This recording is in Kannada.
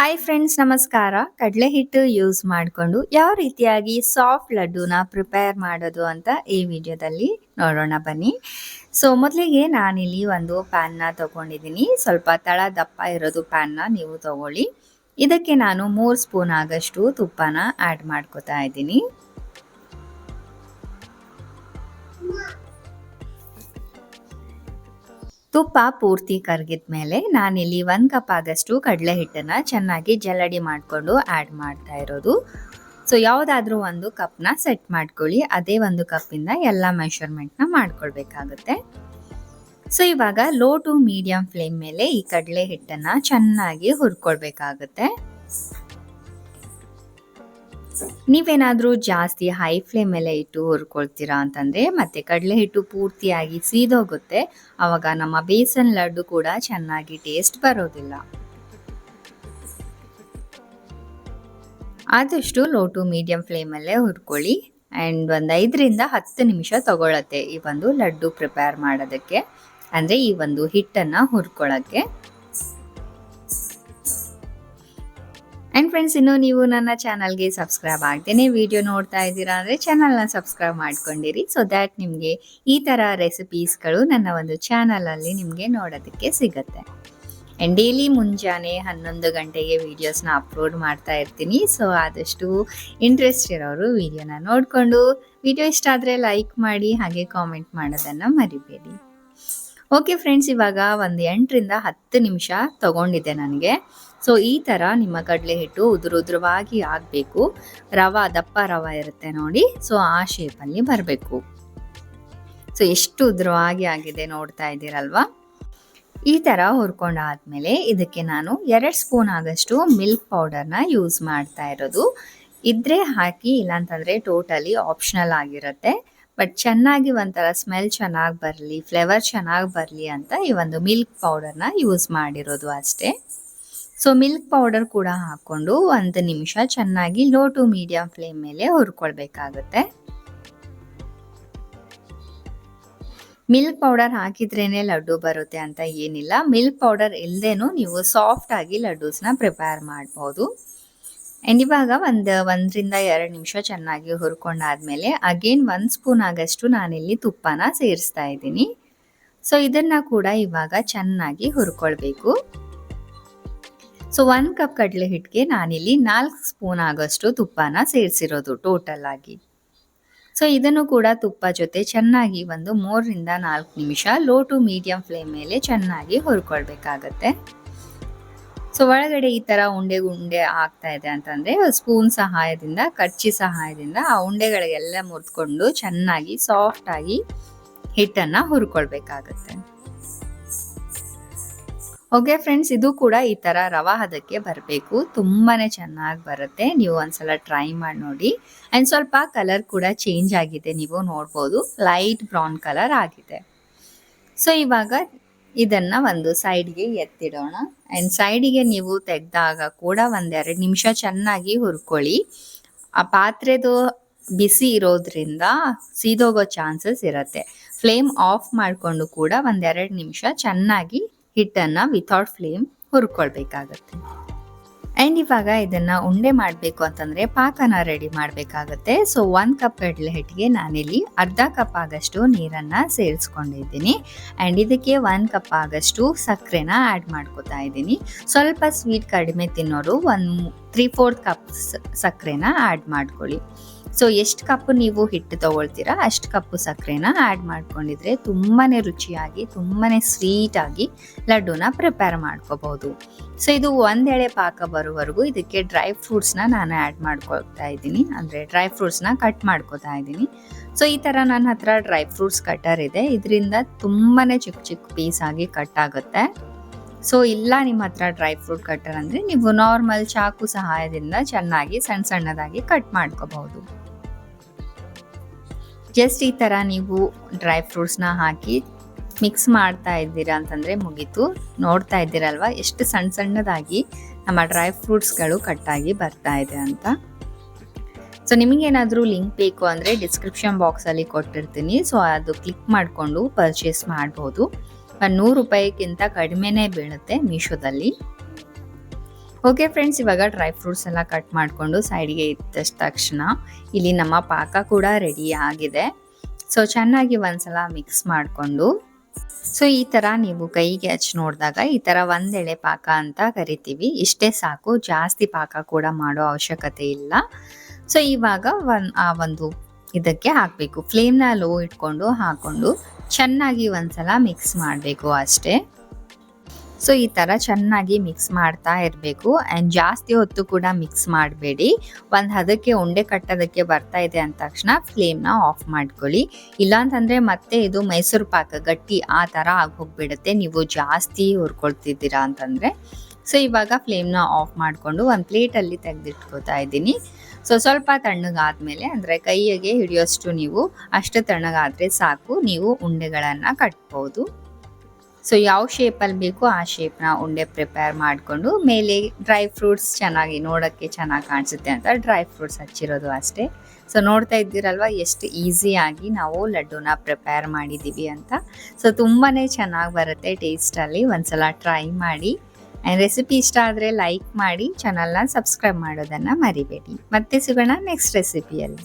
ಹಾಯ್ ಫ್ರೆಂಡ್ಸ್ ನಮಸ್ಕಾರ. ಕಡಲೆ ಹಿಟ್ಟು ಯೂಸ್ ಮಾಡಿಕೊಂಡು ಯಾವ ರೀತಿಯಾಗಿ ಸಾಫ್ಟ್ ಲಡ್ಡುನ ಪ್ರಿಪೇರ್ ಮಾಡೋದು ಅಂತ ಈ ವಿಡಿಯೋದಲ್ಲಿ ನೋಡೋಣ ಬನ್ನಿ. ಸೊ ಮೊದಲಿಗೆ ನಾನಿಲ್ಲಿ ಒಂದು ಪ್ಯಾನ್ನ ತಗೊಂಡಿದ್ದೀನಿ. ಸ್ವಲ್ಪ ತಳ ದಪ್ಪ ಇರೋದು ಪ್ಯಾನ್ನ ನೀವು ತಗೊಳ್ಳಿ. ಇದಕ್ಕೆ ನಾನು ಮೂರು ಸ್ಪೂನ್ ಆಗಷ್ಟು ತುಪ್ಪನ ಆ್ಯಡ್ ಮಾಡ್ಕೋತಾ ಇದ್ದೀನಿ. ತುಪ್ಪ ಪೂರ್ತಿ ಕರಗಿದ ಮೇಲೆ ನಾನಿಲ್ಲಿ ಒಂದು ಕಪ್ ಆಗಷ್ಟು ಕಡಲೆ ಹಿಟ್ಟನ್ನು ಚೆನ್ನಾಗಿ ಜಲ್ಲಡಿ ಮಾಡಿಕೊಂಡು ಆ್ಯಡ್ ಮಾಡ್ತಾ ಇರೋದು. ಸೊ ಯಾವುದಾದ್ರೂ ಒಂದು ಕಪ್ನ ಸೆಟ್ ಮಾಡ್ಕೊಳ್ಳಿ. ಅದೇ ಒಂದು ಕಪ್ಪಿಂದ ಎಲ್ಲ ಮೆಷರ್ಮೆಂಟ್ನ ಮಾಡ್ಕೊಳ್ಬೇಕಾಗುತ್ತೆ. ಸೊ ಇವಾಗ ಲೋ ಟು ಮೀಡಿಯಂ ಫ್ಲೇಮ್ ಮೇಲೆ ಈ ಕಡಲೆ ಹಿಟ್ಟನ್ನು ಚೆನ್ನಾಗಿ ಹುರ್ಕೊಳ್ಬೇಕಾಗುತ್ತೆ. ನೀವೇನಾದರೂ ಜಾಸ್ತಿ ಹೈ ಫ್ಲೇಮ್ ಮೇಲೆ ಇಟ್ಟು ಹುರ್ಕೊಳ್ತೀರಾ ಅಂತಂದರೆ ಮತ್ತೆ ಕಡಲೆ ಹಿಟ್ಟು ಪೂರ್ತಿಯಾಗಿ ಸೀದೋಗುತ್ತೆ. ಆವಾಗ ನಮ್ಮ ಬೇಸನ್ ಲಡ್ಡು ಕೂಡ ಚೆನ್ನಾಗಿ ಟೇಸ್ಟ್ ಬರೋದಿಲ್ಲ. ಆದಷ್ಟು ಲೋ ಟು ಮೀಡಿಯಂ ಫ್ಲೇಮಲ್ಲೇ ಹುರ್ಕೊಳ್ಳಿ. ಆ್ಯಂಡ್ ಒಂದು ಐದರಿಂದ ಹತ್ತು ನಿಮಿಷ ತಗೊಳತ್ತೆ ಈ ಒಂದು ಲಡ್ಡು ಪ್ರಿಪೇರ್ ಮಾಡೋದಕ್ಕೆ. ಅಂದರೆ ಈ ಒಂದು ಹಿಟ್ಟನ್ನು ಹುರ್ಕೊಳ್ಳೋಕ್ಕೆ. ಆ್ಯಂಡ್ ಫ್ರೆಂಡ್ಸ್ ಇನ್ನೂ ನೀವು ನನ್ನ ಚಾನಲ್ಗೆ ಸಬ್ಸ್ಕ್ರೈಬ್ ಆಗ್ತೇನೆ ವಿಡಿಯೋ ನೋಡ್ತಾ ಇದ್ದೀರಾ ಅಂದರೆ ಚಾನಲ್ನ ಸಬ್ಸ್ಕ್ರೈಬ್ ಮಾಡ್ಕೊಂಡಿರಿ. ಸೊ ದ್ಯಾಟ್ ನಿಮಗೆ ಈ ಥರ ರೆಸಿಪೀಸ್ಗಳು ನನ್ನ ಒಂದು ಚಾನಲಲ್ಲಿ ನಿಮಗೆ ನೋಡೋದಕ್ಕೆ ಸಿಗುತ್ತೆ. ಆ್ಯಂಡ್ ಡೈಲಿ ಮುಂಜಾನೆ ಹನ್ನೊಂದು ಗಂಟೆಗೆ ವೀಡಿಯೋಸ್ನ ಅಪ್ಲೋಡ್ ಮಾಡ್ತಾ ಇರ್ತೀನಿ. ಸೊ ಆದಷ್ಟು ಇಂಟ್ರೆಸ್ಟ್ ಇರೋರು ವೀಡಿಯೋನ ನೋಡಿಕೊಂಡು ವಿಡಿಯೋ ಇಷ್ಟ ಆದರೆ ಲೈಕ್ ಮಾಡಿ, ಹಾಗೆ ಕಾಮೆಂಟ್ ಮಾಡೋದನ್ನು ಮರಿಬೇಡಿ. ಓಕೆ ಫ್ರೆಂಡ್ಸ್ ಇವಾಗ ಒಂದು ಎಂಟರಿಂದ ಹತ್ತು ನಿಮಿಷ ತಗೊಂಡಿದ್ದೆ ನನಗೆ. ಸೊ ಈ ಥರ ನಿಮ್ಮ ಕಡಲೆ ಹಿಟ್ಟು ಉದುರು ಉದುರವಾಗಿ ಆಗಬೇಕು. ರವ, ದಪ್ಪ ರವ ಇರುತ್ತೆ ನೋಡಿ. ಸೊ ಆ ಶೇಪಲ್ಲಿ ಬರಬೇಕು. ಸೊ ಎಷ್ಟು ಉದುರವಾಗಿ ಆಗಿದೆ ನೋಡ್ತಾ ಇದ್ದೀರಲ್ವಾ? ಈ ಥರ ಹುರ್ಕೊಂಡಾದ್ಮೇಲೆ ಇದಕ್ಕೆ ನಾನು ಎರಡು ಸ್ಪೂನ್ ಆಗಷ್ಟು ಮಿಲ್ಕ್ ಪೌಡರ್ನ ಯೂಸ್ ಮಾಡ್ತಾ ಇರೋದು. ಇದ್ರೆ ಹಾಕಿ ಇಲ್ಲಾಂತಂದರೆ ಟೋಟಲಿ ಆಪ್ಷನಲ್ ಆಗಿರುತ್ತೆ. ಬಟ್ ಚೆನ್ನಾಗಿ ಒಂಥರ ಸ್ಮೆಲ್ ಚೆನ್ನಾಗಿ ಬರಲಿ, ಫ್ಲೇವರ್ ಚೆನ್ನಾಗಿ ಬರಲಿ ಅಂತ ಈ ಒಂದು ಮಿಲ್ಕ್ ಪೌಡರ್ನ ಯೂಸ್ ಮಾಡಿರೋದು ಅಷ್ಟೇ. ಸೊ ಮಿಲ್ಕ್ ಪೌಡರ್ ಕೂಡ ಹಾಕ್ಕೊಂಡು ಒಂದು ನಿಮಿಷ ಚೆನ್ನಾಗಿ ಲೋ ಟು ಮೀಡಿಯಂ ಫ್ಲೇಮ್ ಮೇಲೆ ಹುರ್ಕೊಳ್ಬೇಕಾಗುತ್ತೆ. ಮಿಲ್ಕ್ ಪೌಡರ್ ಹಾಕಿದ್ರೇನೆ ಲಡ್ಡು ಬರುತ್ತೆ ಅಂತ ಏನಿಲ್ಲ. ಮಿಲ್ಕ್ ಪೌಡರ್ ಇಲ್ಲದೇನು ನೀವು ಸಾಫ್ಟ್ ಆಗಿ ಲಡ್ಡೂಸ್ನ ಪ್ರಿಪೇರ್ ಮಾಡ್ಬೋದು. ಆ್ಯಂಡ್ ಇವಾಗ ಒಂದು ಒಂದರಿಂದ ಎರಡು ನಿಮಿಷ ಚೆನ್ನಾಗಿ ಹುರ್ಕೊಂಡಾದ್ಮೇಲೆ ಅಗೇನ್ ಒಂದು ಸ್ಪೂನ್ ಆಗಷ್ಟು ನಾನಿಲ್ಲಿ ತುಪ್ಪನ ಸೇರಿಸ್ತಾ ಇದ್ದೀನಿ. ಸೊ ಇದನ್ನು ಕೂಡ ಇವಾಗ ಚೆನ್ನಾಗಿ ಹುರ್ಕೊಳ್ಬೇಕು. ಸೊ ಒಂದು ಕಪ್ ಕಡಲೆ ಹಿಟ್ಟಿಗೆ ನಾನಿಲ್ಲಿ ನಾಲ್ಕು ಸ್ಪೂನ್ ಆಗೋಷ್ಟು ತುಪ್ಪನ ಸೇರಿಸಿರೋದು ಟೋಟಲ್ ಆಗಿ. ಸೊ ಇದನ್ನು ಕೂಡ ತುಪ್ಪ ಜೊತೆ ಚೆನ್ನಾಗಿ ಒಂದು ಮೂರರಿಂದ ನಾಲ್ಕು ನಿಮಿಷ ಲೋ ಟು ಮೀಡಿಯಂ ಫ್ಲೇಮ್ ಮೇಲೆ ಚೆನ್ನಾಗಿ ಹುರ್ಕೊಳ್ಬೇಕಾಗತ್ತೆ. ಸೊ ಒಳಗಡೆ ಈ ಥರ ಉಂಡೆ ಉಂಡೆ ಆಗ್ತಾ ಇದೆ ಅಂತಂದರೆ ಸ್ಪೂನ್ ಸಹಾಯದಿಂದ, ಕಚ್ಚಿ ಸಹಾಯದಿಂದ ಆ ಉಂಡೆಗಳಿಗೆಲ್ಲ ಮುರಿದ್ಕೊಂಡು ಚೆನ್ನಾಗಿ ಸಾಫ್ಟಾಗಿ ಹಿಟ್ಟನ್ನು ಹುರ್ಕೊಳ್ಬೇಕಾಗತ್ತೆ. ಓಕೆ ಫ್ರೆಂಡ್ಸ್, ಇದು ಕೂಡ ಈ ಥರ ರವಾ ಹದಕ್ಕೆ ಬರಬೇಕು. ತುಂಬಾ ಚೆನ್ನಾಗಿ ಬರುತ್ತೆ. ನೀವು ಒಂದ್ಸಲ ಟ್ರೈ ಮಾಡಿ ನೋಡಿ. ಆ್ಯಂಡ್ ಸ್ವಲ್ಪ ಕಲರ್ ಕೂಡ ಚೇಂಜ್ ಆಗಿದೆ. ನೀವು ನೋಡ್ಬೋದು. ಲೈಟ್ ಬ್ರೌನ್ ಕಲರ್ ಆಗಿದೆ. ಸೊ, ಇವಾಗ ಇದನ್ನು ಒಂದು ಸೈಡ್ಗೆ ಎತ್ತಿಡೋಣ. ಆ್ಯಂಡ್ ಸೈಡಿಗೆ ನೀವು ತೆಗೆದಾಗ ಕೂಡ ಒಂದೆರಡು ನಿಮಿಷ ಚೆನ್ನಾಗಿ ಹುರ್ಕೊಳ್ಳಿ. ಆ ಪಾತ್ರೆದು ಬಿಸಿ ಇರೋದ್ರಿಂದ ಸೀದೋಗೋ ಚಾನ್ಸಸ್ ಇರುತ್ತೆ. ಫ್ಲೇಮ್ ಆಫ್ ಮಾಡಿಕೊಂಡು ಕೂಡ ಒಂದೆರಡು ನಿಮಿಷ ಚೆನ್ನಾಗಿ ಹಿಟ್ಟನ್ನು ವಿತೌಟ್ ಫ್ಲೇಮ್ ಹುರ್ಕೊಳ್ಬೇಕಾಗತ್ತೆ. ಆ್ಯಂಡ್ ಇವಾಗ ಇದನ್ನು ಉಂಡೆ ಮಾಡಬೇಕು ಅಂತಂದರೆ ಪಾಕನ ರೆಡಿ ಮಾಡಬೇಕಾಗತ್ತೆ. ಸೊ ಒಂದು ಕಪ್ ಕಡಲೆ ಹಿಟ್ಟಿಗೆ ನಾನಿಲ್ಲಿ ಅರ್ಧ ಕಪ್ ಆಗಷ್ಟು ನೀರನ್ನು ಸೇರಿಸ್ಕೊಂಡಿದ್ದೀನಿ. ಆ್ಯಂಡ್ ಇದಕ್ಕೆ ಒಂದು ಕಪ್ ಆಗಷ್ಟು ಸಕ್ಕರೆನ ಆ್ಯಡ್ ಮಾಡ್ಕೋತಾ ಇದ್ದೀನಿ. ಸ್ವಲ್ಪ ಸ್ವೀಟ್ ಕಡಿಮೆ ತಿನ್ನೋರು ಒಂದು ತ್ರೀ ಫೋರ್ತ್ ಕಪ್ ಸಕ್ಕರೆನ ಆ್ಯಡ್ ಮಾಡ್ಕೊಳ್ಳಿ. ಸೊ ಎಷ್ಟು ಕಪ್ ನೀವು ಹಿಟ್ಟು ತಗೊಳ್ತೀರಾ? ಅಷ್ಟು ಕಪ್ಪು ಸಕ್ಕರೆನ ಆ್ಯಡ್ ಮಾಡ್ಕೊಂಡಿದ್ರೆ ತುಂಬಾ ರುಚಿಯಾಗಿ ತುಂಬಾ ಸ್ವೀಟಾಗಿ ಲಡ್ಡುನ ಪ್ರಿಪೇರ್ ಮಾಡ್ಕೋಬಹುದು. ಸೊ ಇದು ಒಂದೆಳೆ ಪಾಕ ಬರೋವರೆಗೂ ಇದಕ್ಕೆ ಡ್ರೈ ಫ್ರೂಟ್ಸ್ನ ನಾನು ಆ್ಯಡ್ ಮಾಡ್ಕೊಳ್ತಾ ಇದ್ದೀನಿ. ಅಂದರೆ ಡ್ರೈ ಫ್ರೂಟ್ಸ್ನ ಕಟ್ ಮಾಡ್ಕೋತಾ ಇದ್ದೀನಿ. ಸೊ ಈ ಥರ ನನ್ನ ಹತ್ರ ಡ್ರೈ ಫ್ರೂಟ್ಸ್ ಕಟ್ಟರ್ ಇದೆ. ಇದರಿಂದ ತುಂಬಾ ಚಿಕ್ಕ ಚಿಕ್ಕ ಪೀಸ್ ಆಗಿ ಕಟ್ ಆಗುತ್ತೆ. ಸೊ ಇಲ್ಲ, ನಿಮ್ಮ ಹತ್ರ ಡ್ರೈ ಫ್ರೂಟ್ ಕಟ್ಟರ್ ಅಂದರೆ ನೀವು ನಾರ್ಮಲ್ ಚಾಕು ಸಹಾಯದಿಂದ ಚೆನ್ನಾಗಿ ಸಣ್ಣ ಸಣ್ಣದಾಗಿ ಕಟ್ ಮಾಡ್ಕೋಬಹುದು. ಜಸ್ಟ್ ಈ ಥರ ನೀವು ಡ್ರೈ ಫ್ರೂಟ್ಸ್ನ ಹಾಕಿ ಮಿಕ್ಸ್ ಮಾಡ್ತಾ ಇದ್ದೀರಾ ಅಂತಂದರೆ ಮುಗೀತು. ನೋಡ್ತಾ ಇದ್ದೀರಲ್ವ, ಎಷ್ಟು ಸಣ್ಣ ಸಣ್ಣದಾಗಿ ನಮ್ಮ ಡ್ರೈ ಫ್ರೂಟ್ಸ್ಗಳು ಕಟ್ಟಾಗಿ ಬರ್ತಾ ಇದೆ ಅಂತ. ಸೊ ನಿಮಗೇನಾದರೂ ಲಿಂಕ್ ಬೇಕು ಅಂದರೆ ಡಿಸ್ಕ್ರಿಪ್ಷನ್ ಬಾಕ್ಸಲ್ಲಿ ಕೊಟ್ಟಿರ್ತೀನಿ. ಸೊ ಅದು ಕ್ಲಿಕ್ ಮಾಡಿಕೊಂಡು ಪರ್ಚೇಸ್ ಮಾಡ್ಬೋದು. ನೂರು ರೂಪಾಯಿಗಿಂತ ಕಡಿಮೆನೇ ಬೀಳುತ್ತೆ ಮೀಶೋದಲ್ಲಿ. ಓಕೆ ಫ್ರೆಂಡ್ಸ್ ಇವಾಗ ಡ್ರೈ ಫ್ರೂಟ್ಸ್ ಎಲ್ಲ ಕಟ್ ಮಾಡಿಕೊಂಡು ಸೈಡ್ಗೆ ಇಟ್ಟಷ್ಟ ತಕ್ಷಣ ಇಲ್ಲಿ ನಮ್ಮ ಪಾಕ ಕೂಡ ರೆಡಿ ಆಗಿದೆ. ಸೊ ಚೆನ್ನಾಗಿ ಒಂದ್ಸಲ ಮಿಕ್ಸ್ ಮಾಡಿಕೊಂಡು. ಸೊ ಈ ಥರ ನೀವು ಕೈಗೆ ಹಚ್ಚಿ ನೋಡಿದಾಗ ಈ ಥರ ಒಂದೆಳೆ ಪಾಕ ಅಂತ ಕರಿತೀವಿ. ಇಷ್ಟೇ ಸಾಕು, ಜಾಸ್ತಿ ಪಾಕ ಕೂಡ ಮಾಡೋ ಅವಶ್ಯಕತೆ ಇಲ್ಲ. ಸೊ ಇವಾಗ ಒನ್ ಆ ಒಂದು ಇದಕ್ಕೆ ಹಾಕಬೇಕು. ಫ್ಲೇಮ್ನ ಲೋ ಇಟ್ಕೊಂಡು ಹಾಕೊಂಡು ಚೆನ್ನಾಗಿ ಒಂದ್ಸಲ ಮಿಕ್ಸ್ ಮಾಡಬೇಕು ಅಷ್ಟೇ. ಸೊ ಈ ಥರ ಚೆನ್ನಾಗಿ ಮಿಕ್ಸ್ ಮಾಡ್ತಾ ಇರಬೇಕು. ಆ್ಯಂಡ್ ಜಾಸ್ತಿ ಹೊತ್ತು ಕೂಡ ಮಿಕ್ಸ್ ಮಾಡಬೇಡಿ. ಒಂದು ಹದಕ್ಕೆ ಉಂಡೆ ಕಟ್ಟೋದಕ್ಕೆ ಬರ್ತಾ ಇದೆ ಅಂದ ತಕ್ಷಣ ಫ್ಲೇಮ್ನ ಆಫ್ ಮಾಡ್ಕೊಳ್ಳಿ. ಇಲ್ಲಾಂತಂದರೆ ಮತ್ತೆ ಇದು ಮೈಸೂರು ಪಾಕ ಗಟ್ಟಿ ಆ ಥರ ಆಗೋಗ್ಬಿಡುತ್ತೆ ನೀವು ಜಾಸ್ತಿ ಹುರ್ಕೊಳ್ತಿದ್ದೀರಾ ಅಂತಂದರೆ. ಸೊ ಇವಾಗ ಫ್ಲೇಮ್ನ ಆಫ್ ಮಾಡಿಕೊಂಡು ಒಂದು ಪ್ಲೇಟಲ್ಲಿ ತೆಗೆದಿಟ್ಕೋತಾ ಇದ್ದೀನಿ. ಸೊ ಸ್ವಲ್ಪ ತಣ್ಣಗಾದ್ಮೇಲೆ, ಅಂದರೆ ಕೈಯಿಗೆ ಹಿಡಿಯೋಷ್ಟು ನೀವು, ಅಷ್ಟು ತಣ್ಣಗಾದರೆ ಸಾಕು. ನೀವು ಉಂಡೆಗಳನ್ನು ಕಟ್ಬೋದು. ಸೊ ಯಾವ ಶೇಪಲ್ಲಿ ಬೇಕು ಆ ಶೇಪ್ನ ಉಂಡೆ ಪ್ರಿಪೇರ್ ಮಾಡಿಕೊಂಡು, ಮೇಲೆ ಡ್ರೈ ಫ್ರೂಟ್ಸ್ ಚೆನ್ನಾಗಿ ನೋಡೋಕ್ಕೆ ಚೆನ್ನಾಗಿ ಕಾಣಿಸುತ್ತೆ ಅಂತ ಡ್ರೈ ಫ್ರೂಟ್ಸ್ ಹಚ್ಚಿರೋದು ಅಷ್ಟೇ. ಸೊ ನೋಡ್ತಾ ಇದ್ದೀರಲ್ವ, ಎಷ್ಟು ಈಸಿಯಾಗಿ ನಾವು ಲಡ್ಡುನ ಪ್ರಿಪೇರ್ ಮಾಡಿದ್ದೀವಿ ಅಂತ. ಸೊ ತುಂಬಾ ಚೆನ್ನಾಗಿ ಬರುತ್ತೆ ಟೇಸ್ಟಲ್ಲಿ ಒಂದ್ಸಲ ಟ್ರೈ ಮಾಡಿ. ಆ್ಯಂಡ್ ರೆಸಿಪಿ ಇಷ್ಟ ಆದರೆ ಲೈಕ್ ಮಾಡಿ ಚಾನಲ್ನ ಸಬ್ಸ್ಕ್ರೈಬ್ ಮಾಡೋದನ್ನು ಮರಿಬೇಡಿ. ಮತ್ತೆ ಸಿಗೋಣ ನೆಕ್ಸ್ಟ್ ರೆಸಿಪಿಯಲ್ಲಿ